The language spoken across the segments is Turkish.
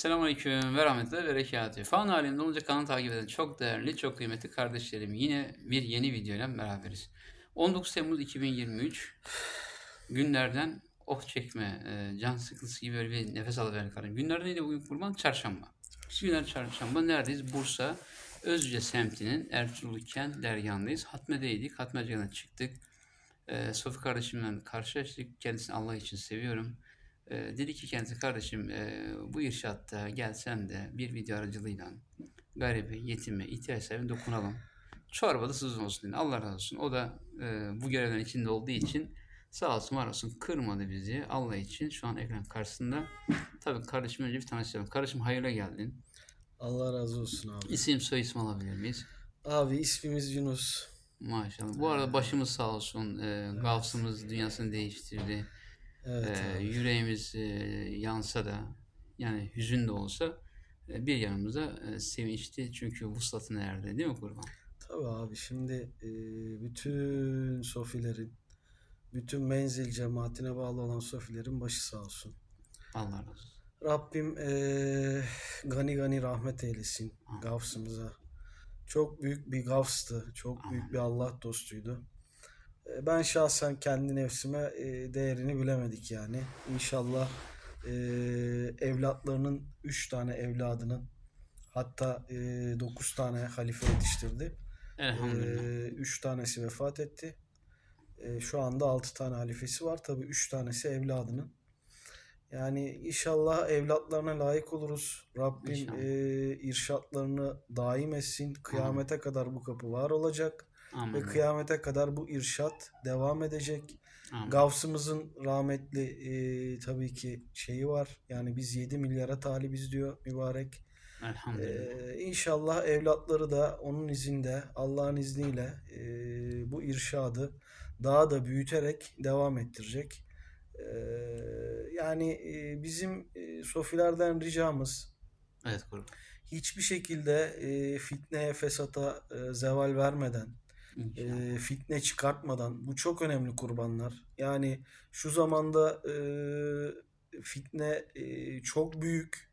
Selamünaleyküm ve rahmetullahi ve berekatuhu. Fan alemde olunca kanalı takip eden çok değerli, çok kıymetli kardeşlerim. Yine bir yeni videoyla beraberiz. 19 Temmuz 2023 günlerden oh çekme, e, can sıkıntısı gibi böyle bir nefes alıveren kardeşim. Günlerden neydi bugün kurban? Çarşamba. Günler çarşamba. Neredeyiz? Bursa Özce semtinin Ertuğrul Kent dergahındayız. Hatme'deydik. Hatme'den çıktık. E, Sofi kardeşimle karşılaştık. Kendisini Allah için seviyorum. E, dedi ki kendisi kardeşim e, bu irşatta gelsen de bir video aracılığıyla garibe, yetime, ihtiyaç sahibine dokunalım. Çorba da sizin olsun dedi. Allah razı olsun. O da e, bu görevden içinde olduğu için sağ olsun var olsun kırmadı bizi. Allah için şu an ekran karşısında. Tabii kardeşim önce bir tanışalım. Kardeşim hayırlı geldin. Allah razı olsun abi. İsim soy isim alabilir miyiz? Abi ismimiz Yunus. Maşallah. Bu arada başımız sağ olsun. E, Gavsımız dünyasını değiştirdi. Evet abi. yüreğimiz e, yansa da yani hüzün de olsa e, bir yanımıza e, sevinçti çünkü vuslatına erdi değil mi kurban? Tabii abi şimdi e, bütün sofilerin, bütün menzil cemaatine bağlı olan sofilerin başı sağ olsun. Allah razı olsun. Rabbim e, gani gani rahmet eylesin Amin. gavsımıza. Çok büyük bir gavstı. Çok büyük bir Allah dostuydu. E, Ben şahsen kendi nefsime e, değerini bilemedik yani. İnşallah e, evlatlarının üç tane evladının hatta e, dokuz tane halife yetiştirdi. Elhamdülillah. E, üç tanesi vefat etti. E, şu anda altı tane halifesi var. Tabii üç tanesi evladının. Yani inşallah evlatlarına layık oluruz. Rabbim İnşallah. e, irşatlarını daim etsin. Kıyamete kadar bu kapı var olacak. Ve Amin. kıyamete kadar bu irşat devam edecek. Amin. Gavsımızın rahmetli e, tabii ki şeyi var. Yani biz 7 milyara talibiz diyor mübarek. Elhamdülillah. E, inşallah evlatları da onun izinde Allah'ın izniyle e, bu irşadı daha da büyüterek devam ettirecek. E, yani e, bizim e, sofilerden ricamız Evet kurban. hiçbir şekilde e, fitneye, fesata e, zeval vermeden İnşallah. e, fitne çıkartmadan bu çok önemli kurbanlar. Yani şu zamanda e, fitne e, çok büyük.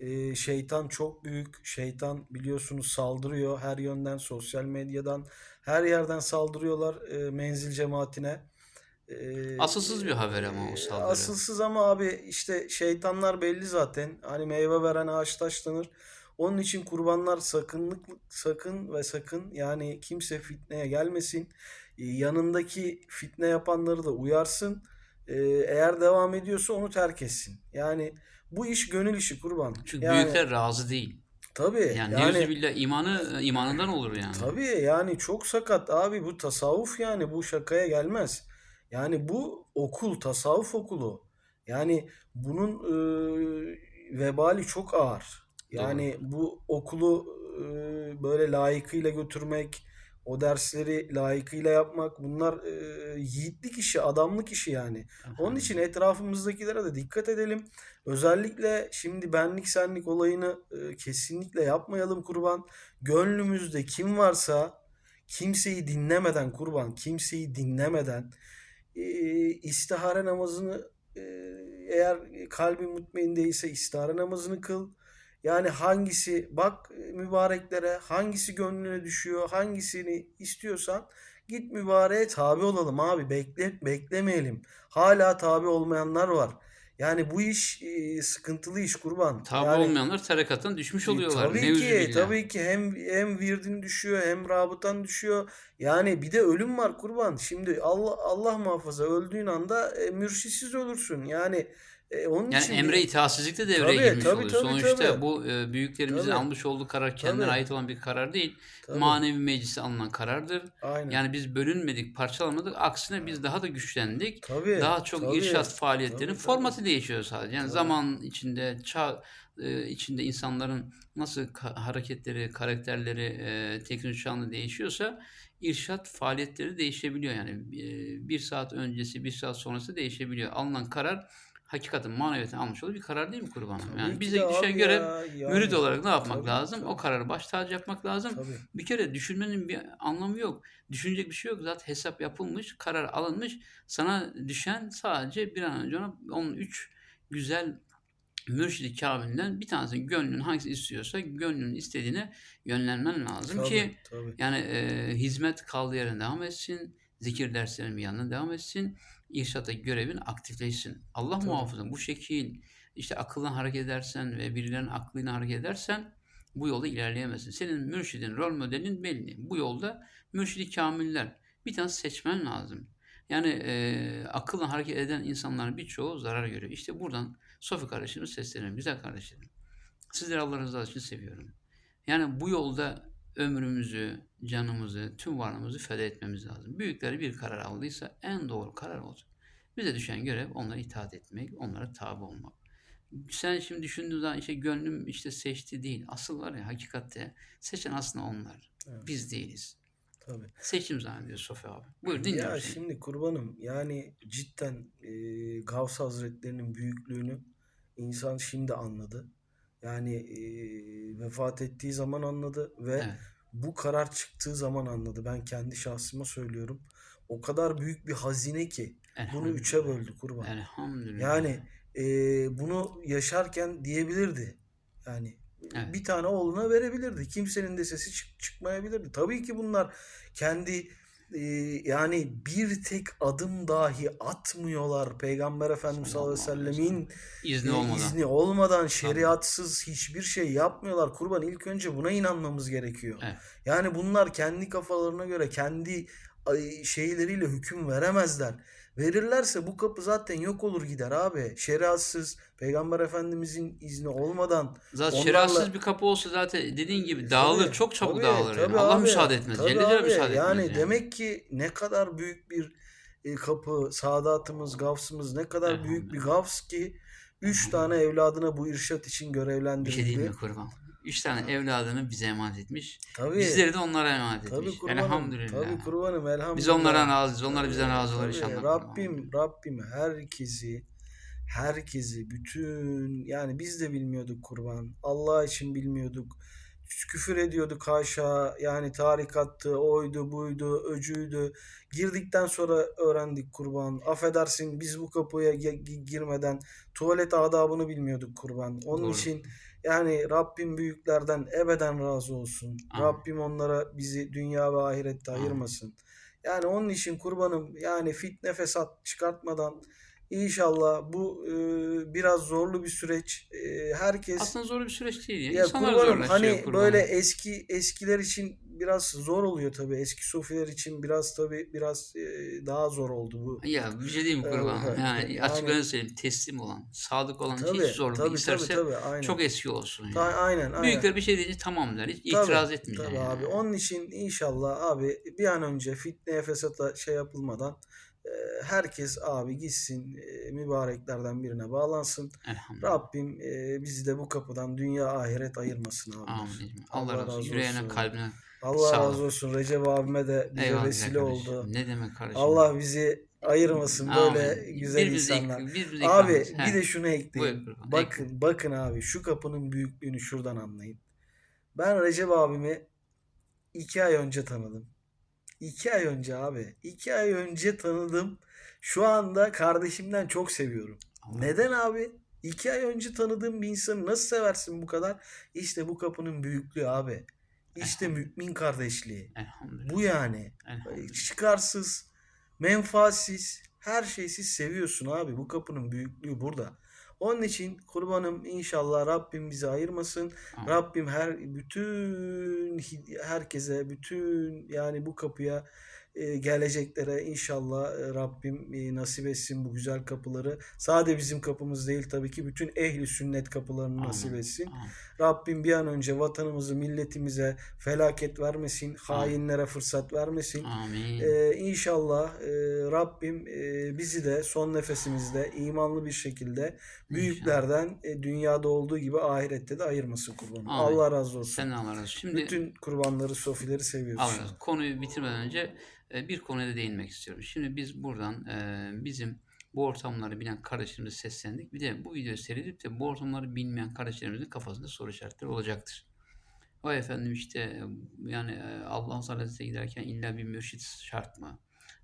E, şeytan çok büyük. Şeytan biliyorsunuz saldırıyor her yönden sosyal medyadan her yerden saldırıyorlar e, menzil cemaatine. E, Asılsız bir haber ama o saldırı. Asılsız ama abi işte şeytanlar belli zaten. Hani meyve veren ağaç taşlanır. Onun için kurbanlar sakınlık sakın ve sakın yani kimse fitneye gelmesin. E, Yanındaki fitne yapanları da uyarsın. E, Eğer devam ediyorsa onu terk etsin. Yani bu iş gönül işi kurban. Çünkü Yani büyükler razı değil. tabii Yani, yani yani billah imanı imanından olur yani. Tabii yani çok sakat abi bu tasavvuf yani bu şakaya gelmez. Yani bu okul tasavvuf okulu. Yani bunun e, vebali çok ağır. Yani bu okulu e, böyle layıkıyla götürmek, o dersleri layıkıyla yapmak bunlar e, yiğitlik işi, adamlık işi yani. Onun için etrafımızdakilere de dikkat edelim. Özellikle şimdi benlik senlik olayını e, kesinlikle yapmayalım kurban. Gönlümüzde kim varsa kimseyi dinlemeden kurban, kimseyi dinlemeden e, istihare namazını e, eğer kalbin mutmain değilse istihare namazını kıl. Yani hangisi bak e, mübareklere hangisi gönlüne düşüyor hangisini istiyorsan git mübareğe tabi olalım abi bekle beklemeyelim. Hala tabi olmayanlar var. Yani bu iş e, sıkıntılı iş kurban. Tabi Yani olmayanlar tarikattan düşmüş e, oluyorlar. tabii ki Neuzubillah. tabii ki hem hem virdin düşüyor hem rabıtan düşüyor. Yani bir de ölüm var kurban. Şimdi Allah Allah muhafaza öldüğün anda e, mürşitsiz ölürsün. Yani e, onun Yani için emre itaatsizlik de devreye Tabii, girmiş tabii, oluyor. tabii, Sonuçta tabii. bu e, büyüklerimizin Tabii. almış olduğu karar kendine Tabii. ait olan bir karar değil. Tabii. Manevi meclise alınan karardır. Aynen. Yani biz bölünmedik, parçalanmadık. Aksine biz daha da güçlendik. tabii. Daha çok tabii, irşat faaliyetlerinin tabii, tabii. formatı değişiyor sadece. Yani Tabii. zaman içinde, çağ e, içinde insanların nasıl ka- hareketleri, karakterleri e, teknoloji çağında değişiyorsa irşat faaliyetleri değişebiliyor. Yani e, bir saat öncesi, bir saat sonrası değişebiliyor. Alınan karar hakikatin maneviyatını almış olduğu bir karar değil mi kurbanım? Tabii Yani ki bize düşen abi görev ya, yani. mürit olarak ne yapmak Tabii, lazım? tabii. O kararı baş tacı yapmak lazım. Tabii. Bir kere düşünmenin bir anlamı yok. Düşünecek bir şey yok. Zaten hesap yapılmış, karar alınmış. Sana düşen sadece bir an önce ona, onun üç güzel mürşidi kamilden bir tanesi gönlün hangisi istiyorsa gönlün istediğine yönlenmen lazım ki Tabii tabii. yani e, hizmet kaldığı yerine devam etsin, zikir derslerinin bir yanına devam etsin, irşata görevin aktifleşsin. Allah Tabii. muhafaza bu şekil işte akıllan hareket edersen ve birilerinin aklıyla hareket edersen bu yolda ilerleyemezsin. Senin mürşidin, rol modelin belli. Bu yolda mürşidi kamiller. Bir tane seçmen lazım. Yani e, akılla hareket eden insanların birçoğu zarar görüyor. İşte buradan Sofi kardeşimiz sesleniyorum. Güzel kardeşlerim. Sizleri Allah rızası için seviyorum. Yani bu yolda ömrümüzü, canımızı, tüm varlığımızı feda etmemiz lazım. Büyükleri bir karar aldıysa en doğru karar olacak. Bize düşen görev onlara itaat etmek, onlara tabi olmak. Sen şimdi düşündüğün zaman işte gönlüm işte seçti değil. Asıl var ya hakikatte seçen aslında onlar. Evet. Biz değiliz. Tabii. Seçim zannediyor Sofi abi. Buyur dinliyorum Ya seni. şimdi kurbanım yani cidden e, Gavs Hazretlerinin büyüklüğünü insan şimdi anladı. Yani e, vefat ettiği zaman anladı ve Evet. bu karar çıktığı zaman anladı. Ben kendi şahsıma söylüyorum. O kadar büyük bir hazine ki bunu üçe böldü kurban. Elhamdülillah. Yani e, bunu yaşarken diyebilirdi. Yani Evet. bir tane oğluna verebilirdi. Kimsenin de sesi çık- çıkmayabilirdi. Tabii ki bunlar kendi e, yani bir tek adım dahi atmıyorlar. Peygamber Efendimiz sallallahu aleyhi ve sellemin İzni e, olmadan. izni olmadan şeriatsız hiçbir şey yapmıyorlar. Kurban ilk önce buna inanmamız gerekiyor. Evet. Yani bunlar kendi kafalarına göre kendi şeyleriyle hüküm veremezler. Verirlerse bu kapı zaten yok olur gider abi. Şeriatsız, Peygamber Efendimizin izni olmadan Zaten onlarla- şeriatsız bir kapı olsa zaten dediğin gibi dağılır. Tabii, çok çabuk tabii, dağılır. yani. tabii Allah abi, müsaade etmez. tabii Celle abi. müsaade yani etmez. Yani. demek ki ne kadar büyük bir e, kapı, Sadatımız, Gavsımız ne kadar büyük bir Gavs ki üç tane evladına bu irşat için Bir şey diyeyim görevlendirildi. mi kurban? Üç tane evladını bize emanet etmiş. Tabii. Bizleri de onlara emanet Tabii etmiş. kurbanım. Elhamdülillah. Tabii kurbanım elhamdülillah. Biz onlardan razıyız. Onlar bizden razı olur inşallah. Rabbim Rabbim herkesi herkesi bütün yani biz de bilmiyorduk kurban. Allah için bilmiyorduk. Küfür ediyorduk haşa. Yani tarikattı, oydu, buydu, öcüydü. Girdikten sonra öğrendik kurban. Affedersin biz bu kapıya gi- gi- girmeden tuvalet adabını bilmiyorduk kurban. Onun Doğru. için yani Rabbim büyüklerden ebeden razı olsun. Amin. Rabbim onlara bizi dünya ve ahirette Amin. ayırmasın. Yani onun için kurbanım yani fitne fesat çıkartmadan inşallah bu e, biraz zorlu bir süreç. E, herkes Aslında zor bir süreç değil. Ya. ya İnsanlar kurbanım hani kurban. böyle eski eskiler için biraz zor oluyor tabii. Eski sofiler için biraz tabii biraz e, daha zor oldu bu. Ya bir şey diyeyim mi kurban? Evet, Yani, yani- açık öyle söyleyeyim. Teslim olan, sadık olan Tabii hiç zor tabii tabii İsterse tabii aynen. çok eski olsun. Yani. Ta- aynen aynen. Büyükler bir şey deyince tamam der. Hiç Tabii, itiraz etmeyecek. Tabii yani. abi. Onun için inşallah abi bir an önce fitneye fesata şey yapılmadan e, herkes abi gitsin e, mübareklerden birine bağlansın. Rabbim bizi de bu kapıdan dünya ahiret ayırmasın abi. Amin. Allah, Allah razı olsun. Yüreğine, kalbine. Allah Sağ razı olsun. Recep abime de bize Eyvallah vesile kardeşim. oldu. Ne demek kardeşim? Allah bizi ayırmasın Amin. böyle güzel Birbirimize insanlar. ik- birbirimize Abi ikramız. bir He. de şunu ekleyeyim. Buyur kurban. Bakın bakın abi şu kapının büyüklüğünü şuradan anlayın. Ben Recep abimi iki ay önce tanıdım. İki ay önce abi. iki ay önce tanıdım. Şu anda kardeşimden çok seviyorum. Allah Neden abi? İki ay önce tanıdığım bir insanı nasıl seversin bu kadar? İşte bu kapının büyüklüğü abi. İşte mümin kardeşliği. Bu yani. Çıkarsız, menfaatsiz, her şeysiz seviyorsun abi. Bu kapının büyüklüğü burada. Onun için kurbanım inşallah Rabbim bizi ayırmasın. Amin. Rabbim her bütün herkese bütün yani bu kapıya geleceklere inşallah e, Rabbim e, nasip etsin bu güzel kapıları. Sadece bizim kapımız değil tabii ki bütün ehli sünnet kapılarını nasip Amin. etsin. Amin. Rabbim bir an önce vatanımızı, milletimize felaket vermesin, hainlere fırsat vermesin. Amin. Ee, inşallah e, Rabbim e, bizi de son nefesimizde imanlı bir şekilde büyüklerden e, dünyada olduğu gibi ahirette de ayırmasın kurbanım. Amin. Allah razı olsun. Sen de Allah razı olsun. Şimdi Bütün kurbanları, sofileri seviyoruz. Allah. Konuyu bitirmeden önce bir konuya da değinmek istiyorum. Şimdi biz buradan e, bizim bu ortamları bilen kardeşlerimize seslendik. Bir de bu videoyu seyredip de bu ortamları bilmeyen kardeşlerimizin kafasında soru işaretleri olacaktır. O efendim işte yani e, Allah'ın salatete giderken illa bir mürşit şart mı?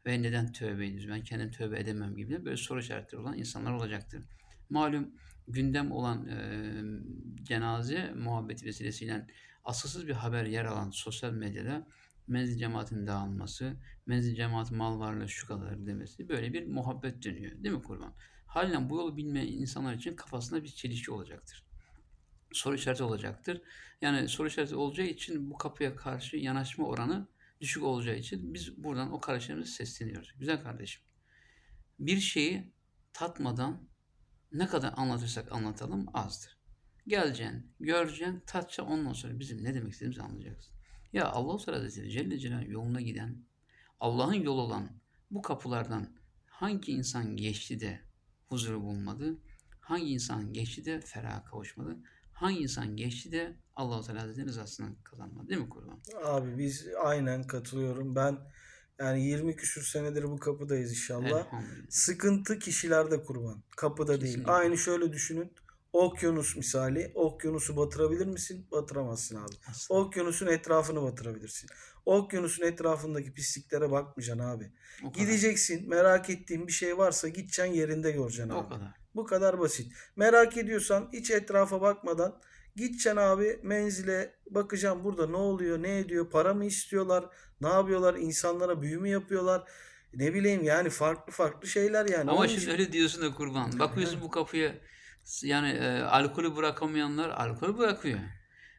Ve neden tövbe ediyoruz? Ben kendim tövbe edemem gibi de böyle soru işaretleri olan insanlar olacaktır. Malum gündem olan e, cenaze muhabbeti vesilesiyle asılsız bir haber yer alan sosyal medyada menzil cemaatin dağılması, menzil cemaat mal varlığı şu kadar demesi böyle bir muhabbet dönüyor. Değil mi kurban? Halen bu yolu bilmeyen insanlar için kafasında bir çelişki olacaktır. Soru işareti olacaktır. Yani soru işareti olacağı için bu kapıya karşı yanaşma oranı düşük olacağı için biz buradan o kardeşlerimize sesleniyoruz. Güzel kardeşim. Bir şeyi tatmadan ne kadar anlatırsak anlatalım azdır. Geleceksin, göreceksin, tatacaksın ondan sonra bizim ne demek istediğimizi anlayacaksın. Ya Allah-u Teala Hazretleri Celle Celaluhu yoluna giden, Allah'ın yolu olan bu kapılardan hangi insan geçti de huzuru bulmadı? Hangi insan geçti de feraha kavuşmadı? Hangi insan geçti de Allah-u Teala Hazretleri rızasını kazanmadı? Değil mi kurban? Abi biz aynen katılıyorum. Ben yani 20 küsür senedir bu kapıdayız inşallah. Sıkıntı kişilerde kurban. Kapıda değil. Kesinlikle. Aynı şöyle düşünün. Okyanus misali. Okyanusu batırabilir misin? Batıramazsın abi. Asla. Okyanusun etrafını batırabilirsin. Okyanusun etrafındaki pisliklere bakmayacaksın abi. O kadar. Gideceksin. Merak ettiğin bir şey varsa gideceksin yerinde göreceksin O abi. kadar. Bu kadar basit. Merak ediyorsan hiç etrafa bakmadan gideceksin abi menzile bakacaksın burada ne oluyor, ne ediyor, para mı istiyorlar, ne yapıyorlar, insanlara büyü mü yapıyorlar, ne bileyim yani farklı farklı şeyler yani. Ama Onun şimdi için- öyle diyorsun da kurban. Bakıyorsun bu kapıya yani e, alkolü bırakamayanlar alkolü bırakıyor.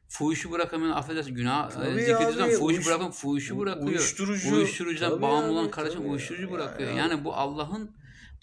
Fuhuşu bırakamayan affedersin günah Tabii e, zikrediyorsan abi, fuhuşu bırakan fuhuşu bırakıyor. uyuşturucu. Uyuşturucudan Tabii bağımlı abi, olan kardeşim tabii. uyuşturucu Yani bırakıyor. abi. Yani bu Allah'ın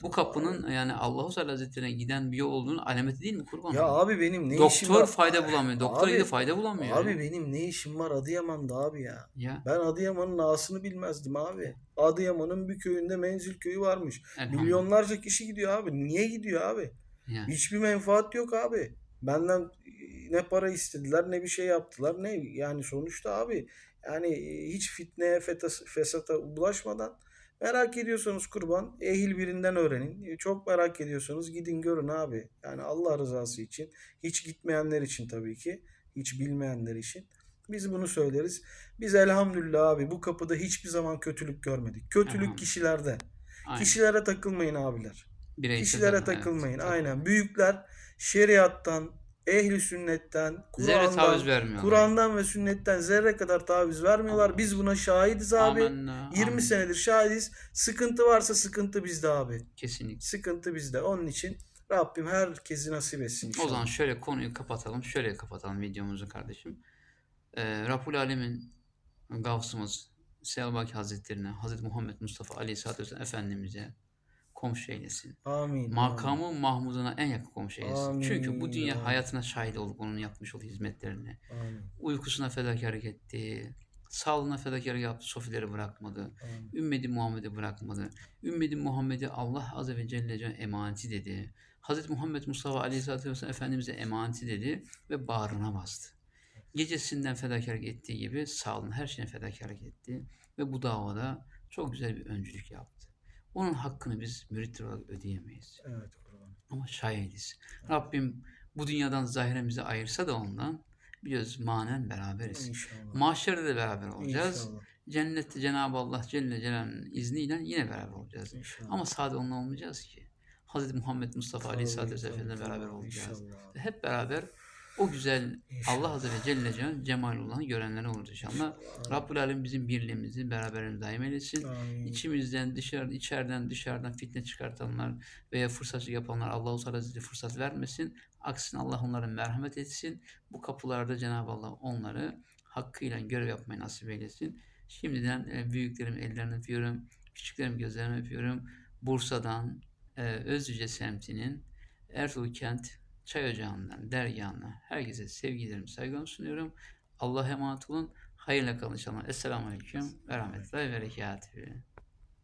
bu kapının yani Allahu Teala Hazretleri'ne giden bir yol olduğunu alameti değil mi kurban? Ya abi benim ne işim Doktor var? fayda bulamıyor. Doktor Abi- fayda bulamıyor. Abi ya. benim ne işim var Adıyaman'da abi ya. Ya. Ben Adıyaman'ın ağasını bilmezdim abi. Adıyaman'ın bir köyünde menzil köyü varmış. Milyonlarca kişi gidiyor abi. Niye gidiyor abi? Ya. Hiçbir menfaat yok abi. Benden e, ne para istediler ne bir şey yaptılar ne yani sonuçta abi yani e, hiç fitneye fetas- fesata bulaşmadan merak ediyorsanız kurban ehil birinden öğrenin. E, Çok merak ediyorsanız gidin görün abi. Yani Allah rızası için hiç gitmeyenler için tabii ki hiç bilmeyenler için biz bunu söyleriz. Biz elhamdülillah abi bu kapıda hiçbir zaman kötülük görmedik. Kötülük kişilerde. Aynen. Kişilere takılmayın abiler. Bireysel Kişilere evet. takılmayın. Tabii. Aynen. Büyükler şeriattan, ehli sünnetten, Kur'an'dan. Kur'an'dan ve sünnetten zerre kadar taviz vermiyorlar. Allah. Biz buna şahidiz abi. Amenna, 20 amin. senedir şahidiz. Sıkıntı varsa sıkıntı bizde abi. Kesinlikle. Sıkıntı bizde. Onun için Rabbim herkesi nasip etsin inşallah. O zaman şöyle konuyu kapatalım. Şöyle kapatalım videomuzu kardeşim. Ee, Rabbul Alemin Gavsımız Selbaki Hazretlerine, Hazreti Muhammed Mustafa Aleyhisselatü Vesselam Efendimiz'e komşu eylesin. Amin. amin. Makamı Mahmud'una en yakın komşu eylesin. Amin, Çünkü bu dünya amin. hayatına şahit olduk onun yapmış olduğu hizmetlerine. Amin. Uykusuna fedakarlık etti. Sağlığına fedakarlık yaptı. Sofileri bırakmadı. Amin. Ümmeti Muhammed'i bırakmadı. Ümmeti Muhammed'i Allah Azze ve Celle Celle emaneti dedi. Hazreti Muhammed Mustafa Aleyhisselatü Vesselam Efendimiz'e emaneti dedi ve bağrına bastı. Gecesinden fedakarlık ettiği gibi sağlığına her şeyine fedakarlık etti ve bu davada çok güzel bir öncülük yaptı. Onun hakkını biz müritler olarak ödeyemeyiz. Evet kurban. Ama şahidiz. Rabbim bu dünyadan zahiren bizi ayırsa da ondan biliyoruz manen beraberiz. İnşallah. Mahşerde de beraber olacağız. İnşallah. Cennette Cenab-ı Allah Celle Celal'in izniyle yine beraber olacağız. İnşallah. Ama sadece onunla olmayacağız ki. Hz. Muhammed Mustafa Aleyhisselatü Vesselam'la beraber olacağız. İnşallah. Hep beraber o güzel. Allah Azze ve Celle Celal Cemalullah'ı görenler oluruz inşallah. Rabbul Alem bizim birliğimizi, beraberliğimizi daim eylesin. Amin. İçimizden, dışarı, içeriden, dışarıdan fitne çıkartanlar veya fırsatçılık yapanlar Allah-u Teala Hazretleri fırsat vermesin. Aksine Allah onlara merhamet etsin. Bu kapılarda Cenab-ı Allah onları hakkıyla görev yapmayı nasip eylesin. Şimdiden e, büyüklerim ellerini öpüyorum, küçüklerim gözlerimi öpüyorum. Bursa'dan, e, Özlüce semtinin Ertuğrul Kent Çay Ocağı'ndan, dergahına herkese sevgilerimi, saygılarımı sunuyorum. Allah'a emanet olun. Hayırla kalın inşallah. Esselamu Aleyküm ve Rahmetullahi ve Berekatuhu.